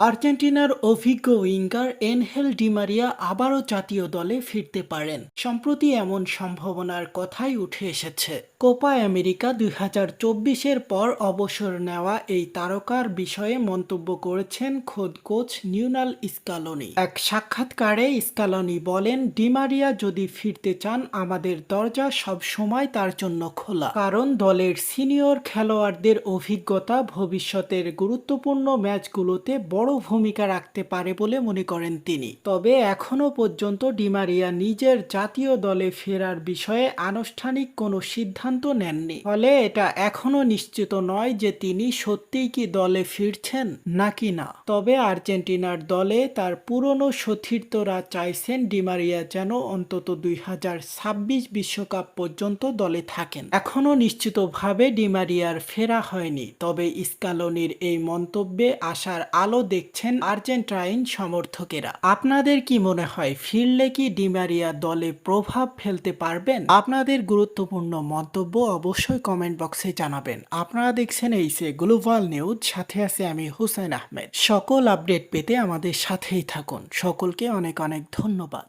আর্জেন্টিনার অভিজ্ঞ winger Ángel Di Maria আবারও জাতীয় দলে ফিরতে পারেন। সম্প্রতি এমন সম্ভাবনার কথাই উঠে এসেছে। কোপা আমেরিকা দুই হাজার চব্বিশের পর অবসর নেওয়া এই তারকার বিষয়ে মন্তব্য করেছেন খোদ কোচ নিউনাল স্কালোনি। এক সাক্ষাৎকারে স্কালোনি বলেন ডিমারিয়া যদি ফিরতে চান, আমাদের দরজা সব সময় তার জন্য খোলা। কারণ দলের সিনিয়র খেলোয়াড়দের অভিজ্ঞতা ভবিষ্যতের গুরুত্বপূর্ণ ম্যাচগুলোতে বড় ভূমিকা রাখতে পারে বলে মনে করেন তিনি। তবে এখনও পর্যন্ত ডিমারিয়া নিজের জাতীয় দলে ফেরার বিষয়ে আনুষ্ঠানিক কোনো সিদ্ধান্ত নেননি। ফলে এটা এখনও নিশ্চিত নয় যে তিনি সত্যিই কি দলে ফিরছেন নাকি না। তবে আর্জেন্টিনার দলে তার পুরনো সতীর্থরা চাইছেন ডিমারিয়া যেন অন্তত দুই বিশ্বকাপ পর্যন্ত দলে থাকেন। এখনও নিশ্চিতভাবে ডিমারিয়ার ফেরা হয়নি। তবে স্কালোনির এই মন্তব্যে আসার আলো দেখছেন আর্জেন্টাইন সমর্থকেরা। আপনাদের কি মনে হয়, ফিরলে কি ডিমারিয়া দলে প্রভাব ফেলতে পারবেন? আপনাদের গুরুত্বপূর্ণ মন্তব্য অবশ্যই কমেন্ট বক্সে জানাবেন। আপনারা দেখছেন এই সে গ্লোবাল নিউজ, সাথে আছে আমি হুসেন আহমেদ। সকল আপডেট পেতে আমাদের সাথেই থাকুন। সকলকে অনেক অনেক ধন্যবাদ।